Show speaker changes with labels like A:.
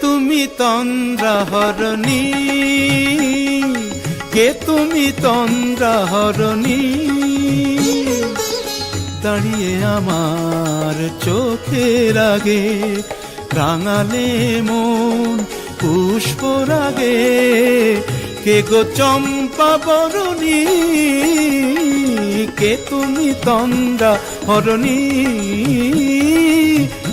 A: তুমি তন্দ্রা হরণী কে তুমি তন্দ্রা হরণী দাঁড়িয়ে আমার চোখের আগে রাঙালে মন, পুষ্প রাগে। কে গো চম্পা বরণী? কে তুমি তন্দ্রা হরণী